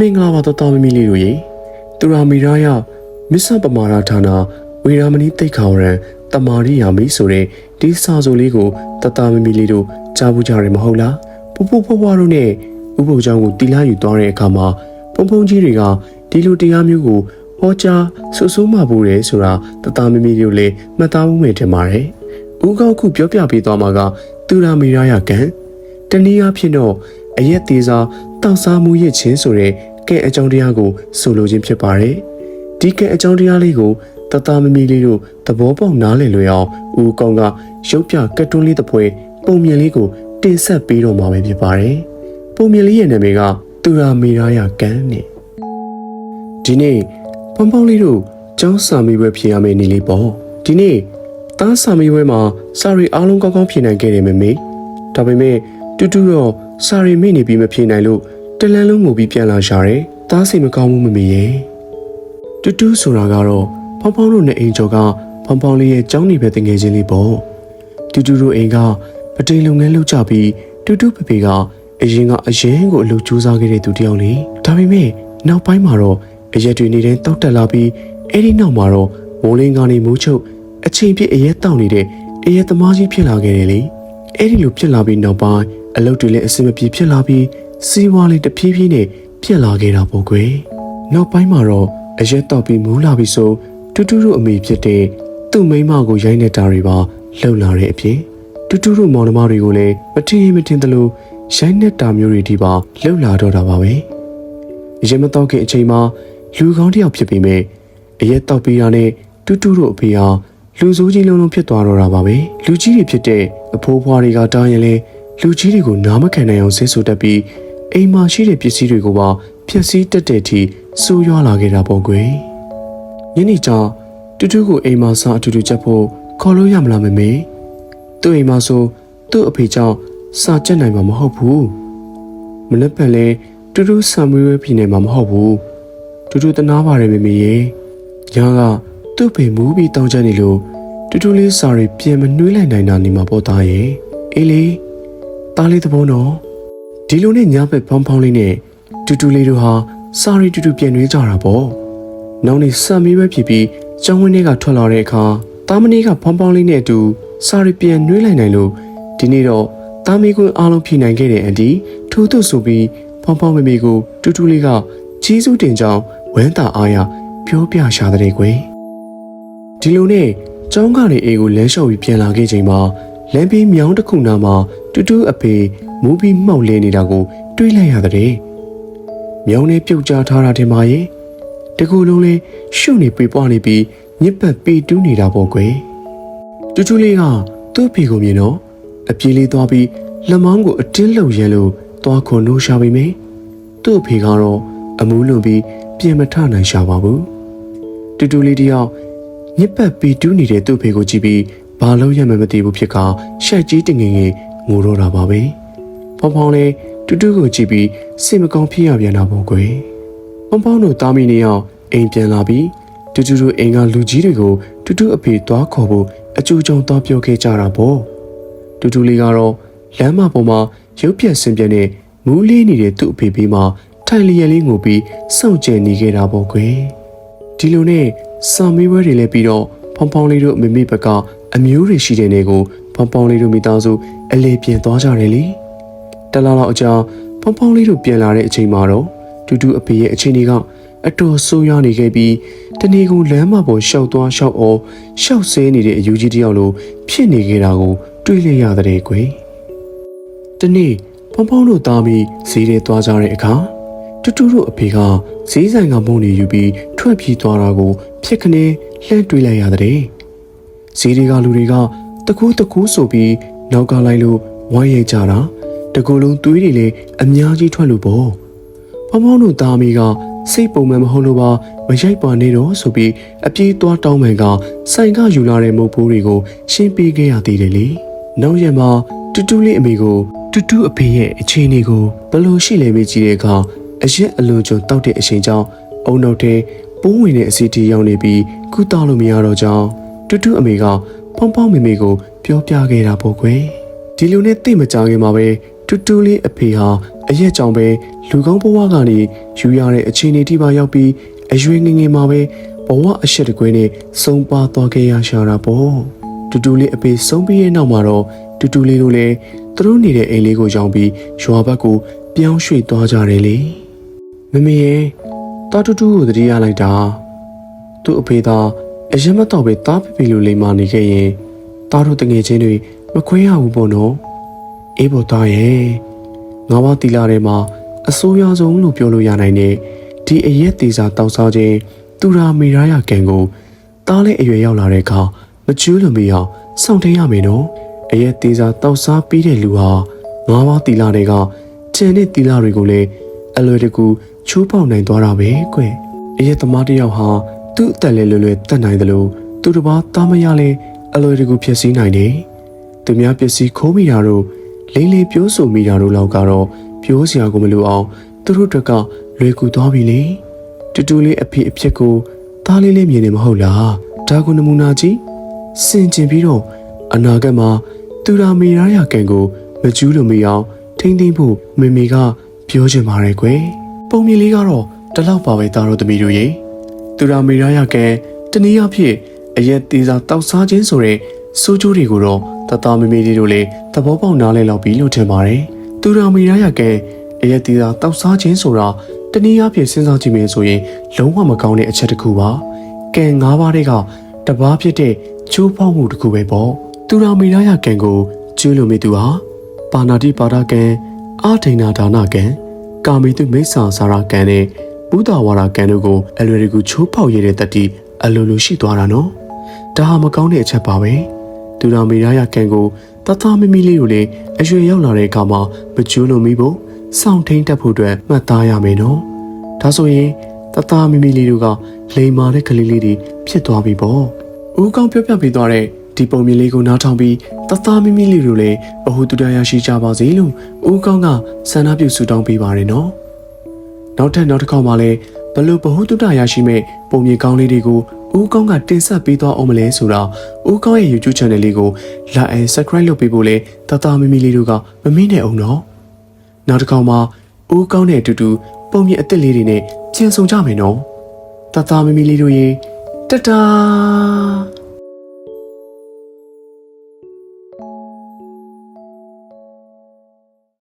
မင်္ဂလာပါတော်တော်မီမီလေးတို့ရေသူရာမီရာယမစ္ဆပမာရာဌာနဝေရာမဏိတိတ်ခါဝရံတမာရိယာမီဆိုတဲ့ဒီစာဆိုလေးကိုတော်တော်မီမီလေးတို့ကြားဘူးကြရမဟုတ်လားပူပူဖွားဖွားတို့နဲ့ဥပုပ်ချောင်းကိုတီလာယူသွားတဲ့အခါမှာပုံပုံကြီးတွေကဒီလိုတရားမျိုးကိုဟောကြားဆွဆိုးမှပူတယ်ဆိုတာတော်တော်မီမီလေးတို့လည်းမှတ်သားမှုမယ်ထင်ပါတယ်ဥကောက်ခုပြောပြပေးသွားမှာကသူရာမီရာယကံတနည်းအားဖြင့်တော့ အရက်သေးစားတောက်စားမှုရခြင်းဆိုတဲ့ကဲအကြောင်းတရားကိုဆိုလိုခြင်းဖြစ်ပါတယ်။ဒီကဲအကြောင်းတရားလေးကိုတသားမမီလေးတို့သဘောပေါက်နားလည်လွယ်အောင်ဦးကောင်းကရုပ်ပြကတ်တွန်းလေးတစ်ဖွဲပုံမြင်လေးကိုတင်ဆက်ပေးတော့မှာပဲဖြစ်ပါတယ်။ပုံမြင်လေးရဲ့နာမည်ကသူရာမေရာယကန်နဲ့ဒီနေ့ပေါင်းပေါင်းလေးတို့ကျောင်းစာမေးပွဲဖြေရမယ့်နေ့လေးပေါ့ဒီနေ့သားစာမေးပွဲမှာစာရီအားလုံးကောင်းကောင်းဖြေနိုင်ခဲ့တယ်မေမေဒါပေမဲ့တူတူတော့ စာရီမိနေပြီးမဖြေနိုင်လို့တလန်းလုံးငိုပြီးပြန်လာရှာတယ်သားစိတ်မကောင်းဘူးမမေရဲ့တူတူဆိုတာကတော့ဖောင်းဖောင်းတို့နဲ့အိမ်ကျော်ကဖောင်းဖောင်းလေးရဲ့ကျောင်းနေပဲတငယ်ချင်းလေးပေါ့တူတူတို့အိမ်ကပတိန်လုပ်ငန်းလုပ်ကြပြီးတူတူဖေဖေကအရင်ကအရင်ကိုအလုပ်ကြိုးစားခဲ့တဲ့သူတယောက်လေဒါပေမဲ့နောက်ပိုင်းမှာတော့အရက်တွေနေတဲ့တောက်တက်လာပြီးအဲ့ဒီနောက်မှာတော့မိုးလင်းကနေမိုးချုပ်အချိန်ပြည့်အရက်တောက်နေတဲ့အရက်သမားကြီးဖြစ်လာခဲ့တယ်လေအဲ့ဒီလိုဖြစ်လာပြီးနောက်ပိုင်း အလုပ်တွေလည်းအဆင်မပြေဖြစ်လာပြီးစီးပွားလေးတဖြည်းဖြည်းနဲ့ပြက်လာခဲ့တာပေါ့ကွယ်နောက်ပိုင်းမှာတော့အရက်တောက်ပြီးမူးလာပြီးဆိုတူတူတို့အမေဖြစ်တဲ့သူ့မိန်းမကိုရိုင်းနေတာတွေပါလှုပ်လာတဲ့အဖြစ်တူတူတို့မောင်နှမတွေကိုလည်းမထင်ရင်မထင်သလိုရိုင်းနေတာမျိုးတွေဒီပါလှုပ်လာတော့တာပါပဲအရင်မတော့ခင်အချိန်မှာလူကောင်းတစ်ယောက်ဖြစ်ပြီးမဲ့အရက်တောက်ပြီးတာနဲ့တူတူတို့အဖေဟာလူဆိုးကြီးလုံးလုံးဖြစ်သွားတော့တာပါပဲလူကြီးတွေဖြစ်တဲ့အဖိုးဖွားတွေကတားရင်လဲ လူကြီးတွေကိုနားမခံနိုင်အောင်ဆဲဆိုတတ်ပြီးအိမ်မှာရှိတဲ့ပစ္စည်းတွေကိုပါဖျက်ဆီးတတ်တဲ့အထိဆိုးရွားလာခဲ့တာပေါ့ကွယ်ညနေကျတူတူကိုအိမ်မှာစားအတူတူချက်ဖို့ခေါ်လို့ရမလားမမေသူ့အိမ်မှာဆိုသူ့အဖေကြောင့်စားချက်နိုင်မှာမဟုတ်ဘူးမနေ့ကလည်းတူတူဆံမွေးဝဲပြည်နယ်မှာမဟုတ်ဘူးတူတူတနာပါတယ်မေမေရေညာကသူ့ဖေမူးပြီးတောင်းချနေလို့တူတူလေးစာရီပြန်မနှွေးလိုက်နိုင်တာနေမှာပေါ့သားရဲ့အေးလေ သားလေးသဘောနော်ဒီလိုနဲ့ညာဘက်ဖောင်းဖောင်းလေးနဲ့တူတူလေးတို့ဟာစာရီတူတူပြန်နှွေးကြတာပေါ့နောက်နေ့စံမီးပဲဖြစ်ပြီးကျောင်းဝင်းထဲကထွက်လာတဲ့အခါတာမဏီကဖောင်းဖောင်းလေးနဲ့အတူစာရီပြန်နှွေးလိုက်နိုင်လို့ဒီနေ့တော့တာမီကွန်းအားလုံးဖြေနိုင်ခဲ့တဲ့အန်ဒီထို့သို့ဆိုပြီးဖောင်းဖောင်းမေမေကိုတူတူလေးကကြီးစုတင်ကြောင်းဝမ်းသာအားရပြောပြရှာတဲ့ကွယ်ဒီလိုနဲ့ကျောင်းကနေအေကိုလမ်းလျှောက်ပြီးပြန်လာခဲ့ချိန်မှာ လမ်းဘေးမြောင်းတစ်ခုနားမှာတူတူအဖေမူးပြီးမှောက်လဲနေတာကို တွေးလိုက်ရတဲ့။မြောင်းနဲ့ပြုတ်ကျထားတာတင်ပါရဲ့။တကူလုံးလေးရှုပ်နေပြေပွားနေပြီးညစ်ပတ်ပေတူးနေတာပေါ့ကွယ်။တူတူလေးကသူ့ဖေကိုမြင်တော့အပြေးလေးသွားပြီးလက်မောင်းကိုအတင်းလှုပ်ရန်လို့သွားခွန်လို့ရှာပြီမေ။သူ့အဖေကတော့အမူးလွန်ပြီးပြင်မထနိုင်ရှာပါဘူး။တူတူလေးတယောက်ညစ်ပတ်ပေတူးနေတဲ့သူ့ဖေကိုကြည့်ပြီး ဘာလို့ရမှမသိဘူးဖြစ်ကရှက်ကြီးတငင်ငင်ငိုတော့တာပါပဲ။ဖောင်ဖောင်လေးတူတူကိုကြည့်ပြီးစိတ်မကောင်းဖြစ်ရပြန်တာပေါ့ကွယ်။ဖောင်ဖောင်တို့တာမီနေအောင်အိမ်ပြန်လာပြီးတူတူတို့အိမ်ကလူကြီးတွေကိုတူတူအဖေသွားခေါ်ဖို့အကျိုးကြောင့်သွားပြောခဲ့ကြတာပေါ့။တူတူလေးကတော့လမ်းမပေါ်မှာရုပ်ပြက်ဆင်ပြက်နဲ့မူးလေးနေတဲ့သူ့အဖေဘေးမှာထိုင်လျက်လေးငိုပြီးစောင့်ကြံနေခဲ့တာပေါ့ကွယ်။ဒီလိုနဲ့စာမေးပွဲတွေလည်းပြီးတော့ဖောင်ဖောင်လေးတို့အမေမေဘက်က အမျိုးတွေရှိတဲ့နေကိုဖောင်ဖောင်လေးတို့မိသားစုအလေပြန်သွားကြတယ်လေတလားလောက်အကြာဖောင်ဖောင်လေးတို့ပြန်လာတဲ့အချိန်မှာတော့တူတူအဖေရဲ့အချိန်တွေကအတော်ဆိုးရွားနေခဲ့ပြီးတနေကုန်လမ်းမပေါ်ရှောက်သွားရှောက်အော်ရှောက်ဆဲနေတဲ့အယူကြီးတယောက်လိုဖြစ်နေခဲ့တာကိုတွေးလိုက်ရတဲ့ကွယ်တနေ့ဖောင်ဖောင်တို့သားပြီးဈေးထဲသွားကြတဲ့အခါတူတူတို့အဖေကဈေးဆိုင်ကမုံနေယူပြီးထွက်ပြေးသွားတာကိုဖြစ်ခနဲလှမ်းတွေးလိုက်ရတဲ့ ဈေးတွေကလူတွေကတကူးတကူးဆိုပြီးနောက်ကလိုက်လို့ဝိုင်းရိုက်ကြတာတကူလုံးသွေးတွေလည်းအများကြီးထွက်လို့ပေါ့ဖောင်ဖောင်တို့သားမီကစိတ်ပုံမှန်မဟုတ်လို့ပါမရိုက်ပါနဲ့တော့ဆိုပြီးအပြေးသွားတောင်းမှန်ကဆိုင်ကယူလာတဲ့မုတ်ဖိုးတွေကိုရှင်းပေးခဲ့ရသေးတယ်လေနောက်ရက်မှာတူတူလေးအမေကိုတူတူအဖေရဲ့အခြေအနေကိုဘယ်လိုရှိလဲမေးကြည့်တဲ့အခါအရက်အလွန်ကျွံတောက်တဲ့အချိန်ကြောင့်အုံနောက်ထဲပိုးဝင်တဲ့အစီတီရောက်နေပြီးကုသလို့မရတော့ကြောင်း တူတူအမေကဖောင်းဖောင်းမေမေကိုပြောပြခဲ့တာပေါ့ကွယ်ဒီလိုနဲ့သိမကြခင်မှာပဲတူတူလေးအဖေဟာအရက်ကြောင့်ပဲလူကောင်းဘဝကနေယူရတဲ့အခြေအနေတိပါရောက်ပြီးအရွယ်ငယ်ငယ်မှာပဲဘဝအရှက်တကွင်းနဲ့ဆုံးပါသွားခဲ့ရရှာတာပေါ့တူတူလေးအဖေဆုံးပြီးရဲ့နောက်မှာတော့တူတူလေးတို့လည်းသူတို့နေတဲ့အိမ်လေးကိုရောက်ပြီးရွာဘက်ကိုပြောင်းရွှေ့သွားကြတယ်လေမမေရဲ့တာတူတူကိုတတိယလိုက်တာသူ့အဖေသာ အရင်မတော့ပဲတားပြပြလို့လိမ္မာနေခဲ့ရင်တားတို့တငယ်ချင်းတွေမခွဲရဘူးပေါ့နော်အေးပေါ်သားရဲ့ငါးပါးတီလာထဲမှာအဆိုးရွားဆုံးလို့ပြောလို့ရနိုင်တဲ့ဒီအရက်သေးစာတောက်စားခြင်းသူရာမေရာရကန်ကိုတားလေးအရွယ်ရောက်လာတဲ့အခါမကျူးလွန်မီအောင်စောင့်ထိန်ရမယ်နော်အရက်သေးစာတောက်စားပြီးတဲ့လူဟာငါးပါးတီလာတွေကကျန်တဲ့တီလာတွေကိုလည်းအလွယ်တကူချိုးပေါက်နိုင်သွားတာပဲကွအရက်သမားတစ်ယောက်ဟာ သူ့အသက်လည်းလွယ်လွယ်တတ်နိုင်တယ်လို့သူတစ်ပါးတားမရလဲအလွယ်တကူဖြစ်စည်းနိုင်တယ်သူများပစ္စည်းခိုးမိတာတို့လိမ့်လေပြောဆိုမိတာတို့လောက်ကတော့ပြောစရာကိုမလိုအောင်သူတို့တက်ကလွယ်ကူသွားပြီလေတူတူလေးအဖေအဖြစ်ကိုသားလေးလေးမြင်နေမဟုတ်လားဒါကနမူနာကြီးစင်ကျင်ပြီးတော့အနာဂတ်မှာသူရာမေရာရကန်ကိုမကျူးလို့မရအောင်ထိမ့်သိမ့်ဖို့မေမေကပြောချင်ပါတယ်ကွယ်ပုံမြင်လေးကတော့တလောက်ပါပဲသားတို့သမီးတို့ရေ သူရာမေရာရကန်တနည်းအားဖြင့်အရက်သေးစာတောက်စားခြင်းဆိုတဲ့စိုးကျိုးတွေကိုတော့တသားမေမေလေးတို့လည်းသဘောပေါက်နားလည်လောက်ပြီလို့ထင်ပါတယ်သူရာမေရာရကန်အရက်သေးစာတောက်စားခြင်းဆိုတာတနည်းအားဖြင့်စဉ်းစားကြည့်မယ်ဆိုရင်လုံးဝမကောင်းတဲ့အချက်တစ်ခုပါကံ၅ပါးတွေကတပားဖြစ်တဲ့ချိုးဖောက်မှုတစ်ခုပဲပေါ့သူရာမေရာရကန်ကိုကျူးလို့မိသူဟာပါဏာတိပါဒကံအာဒိဏဒါနကံကာမိတုမိစ္ဆာစာရကံနဲ့ ဘုဒ္ဓဝါဒကံတို့ကိုအလွယ်တကူချိုးဖောက်ရတဲ့တတိအလိုလိုရှိသွားတာနော်ဒါဟာမကောင်းတဲ့အချက်ပါပဲသူရာမေရာရကံကိုတသားမမီလေးကိုလည်းအရွယ်ရောက်လာတဲ့အခါမှာမကျူးလို့မိဖို့စောင့်ထိန်တက်ဖို့အတွက်မှတ်သားရမယ်နော်ဒါဆိုရင်တသားမမီလေးတို့ကလိမ်မာတဲ့ကလေးလေးတွေဖြစ်သွားပြီပေါ့ဦးကောင်းပြောပြပေးသွားတဲ့ဒီပုံမြင်လေးကိုနားထောင်ပြီးတသားမမီလေးတို့လည်းဘ ഹു တုတရရှိကြပါစေလို့ဦးကောင်းကဆန္ဒပြုဆုတောင်းပေးပါတယ်နော် နောက်ထပ်နောက်တစ်ခေါက်မှာလည်းဘလို့ဘ ഹു တုတရရှိမဲ့ပုံမြင်ကောင်းလေးတွေကိုဦးကောင်းကတင်ဆက်ပေးသွားအောင်မလဲဆိုတော့ဦးကောင်းရဲ့ YouTube channel လေးကို like and subscribe လုပ်ပေးဖို့လဲတသားမမီလေးတို့ကမမေ့နဲ့အောင်နော်နောက်တစ်ခေါက်မှာဦးကောင်းတဲ့အတူတူပုံမြင်အစ်စ်လေးတွေနဲ့ပြန်ဆောင်ကြမယ်နော်တသားမမီလေးတို့ရေတတာ